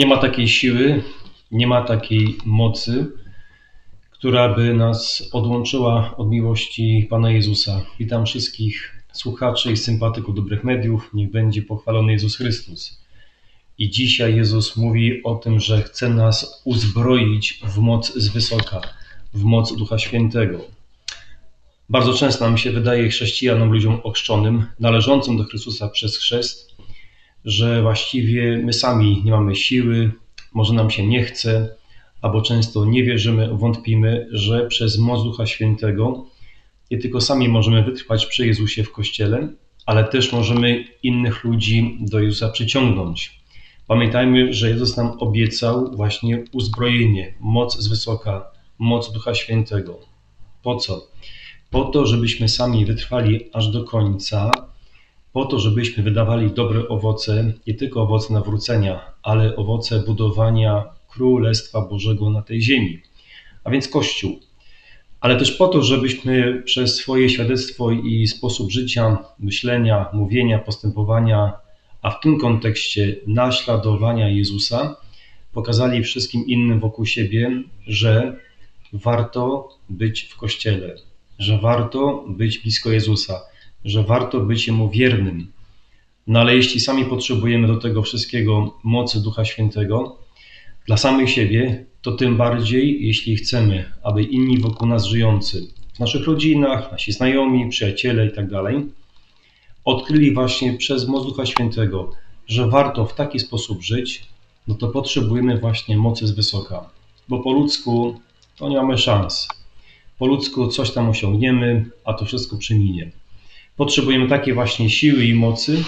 Nie ma takiej siły, nie ma takiej mocy, która by nas odłączyła od miłości Pana Jezusa. Witam wszystkich słuchaczy i sympatyków dobrych mediów. Niech będzie pochwalony Jezus Chrystus. I dzisiaj Jezus mówi o tym, że chce nas uzbroić w moc z wysoka, w moc Ducha Świętego. Bardzo często nam się wydaje chrześcijanom, ludziom ochrzczonym, należącym do Chrystusa przez chrzest, że właściwie my sami nie mamy siły, może nam się nie chce, albo często nie wierzymy, wątpimy, że przez moc Ducha Świętego nie tylko sami możemy wytrwać przy Jezusie w Kościele, ale też możemy innych ludzi do Jezusa przyciągnąć. Pamiętajmy, że Jezus nam obiecał właśnie uzbrojenie, moc z wysoka, moc Ducha Świętego. Po co? Po to, żebyśmy sami wytrwali aż do końca, po to, żebyśmy wydawali dobre owoce, nie tylko owoce nawrócenia, ale owoce budowania Królestwa Bożego na tej ziemi, a więc Kościół. Ale też po to, żebyśmy przez swoje świadectwo i sposób życia, myślenia, mówienia, postępowania, a w tym kontekście naśladowania Jezusa, pokazali wszystkim innym wokół siebie, że warto być w Kościele, że warto być blisko Jezusa, że warto być Jemu wiernym. No ale jeśli sami potrzebujemy do tego wszystkiego mocy Ducha Świętego dla samych siebie, to tym bardziej, jeśli chcemy, aby inni wokół nas żyjący, w naszych rodzinach, nasi znajomi, przyjaciele itd., odkryli właśnie przez moc Ducha Świętego, że warto w taki sposób żyć, no to potrzebujemy właśnie mocy z wysoka, bo po ludzku to nie mamy szans. Po ludzku coś tam osiągniemy, a to wszystko przeminie. Potrzebujemy takiej właśnie siły i mocy,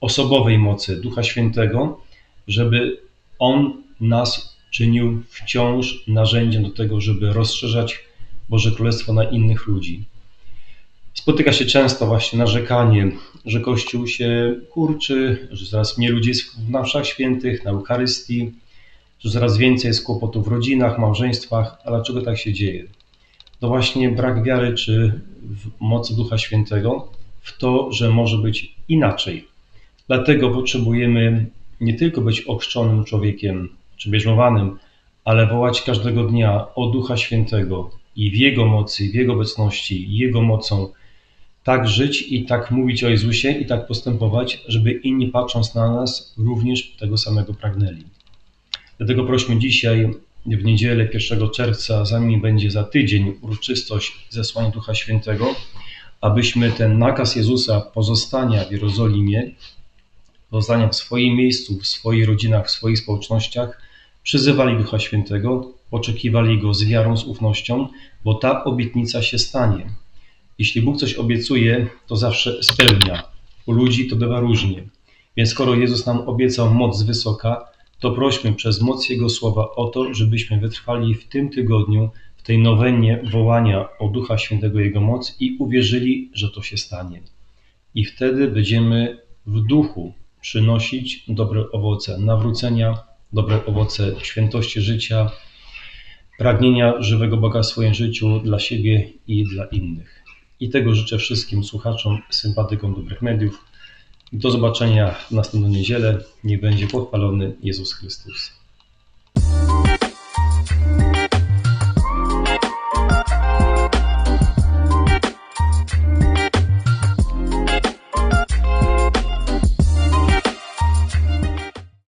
osobowej mocy Ducha Świętego, żeby On nas czynił wciąż narzędziem do tego, żeby rozszerzać Boże Królestwo na innych ludzi. Spotyka się często właśnie narzekanie, że Kościół się kurczy, że coraz mniej ludzi jest w naszych świętych, na Eucharystii, że coraz więcej jest kłopotów w rodzinach, małżeństwach. A dlaczego tak się dzieje? To właśnie brak wiary czy w mocy Ducha Świętego w to, że może być inaczej. Dlatego potrzebujemy nie tylko być ochrzczonym człowiekiem czy bierzmowanym, ale wołać każdego dnia o Ducha Świętego i w Jego mocy, w Jego obecności, Jego mocą tak żyć i tak mówić o Jezusie i tak postępować, żeby inni patrząc na nas również tego samego pragnęli. Dlatego prośmy dzisiaj w niedzielę 1 czerwca, zanim będzie za tydzień uroczystość zesłania Ducha Świętego, abyśmy ten nakaz Jezusa pozostania w Jerozolimie, pozostania w swoim miejscu, w swoich rodzinach, w swoich społecznościach, przyzywali Ducha Świętego, oczekiwali Go z wiarą, z ufnością, bo ta obietnica się stanie. Jeśli Bóg coś obiecuje, to zawsze spełnia. U ludzi to bywa różnie. Więc skoro Jezus nam obiecał moc wysoka, to prośmy przez moc Jego słowa o to, żebyśmy wytrwali w tym tygodniu, tej nowennie wołania o Ducha Świętego Jego moc i uwierzyli, że to się stanie. I wtedy będziemy w duchu przynosić dobre owoce nawrócenia, dobre owoce świętości życia, pragnienia żywego Boga w swoim życiu dla siebie i dla innych. I tego życzę wszystkim słuchaczom, sympatykom dobrych mediów. Do zobaczenia w następną niedzielę. Niech będzie pochwalony Jezus Chrystus.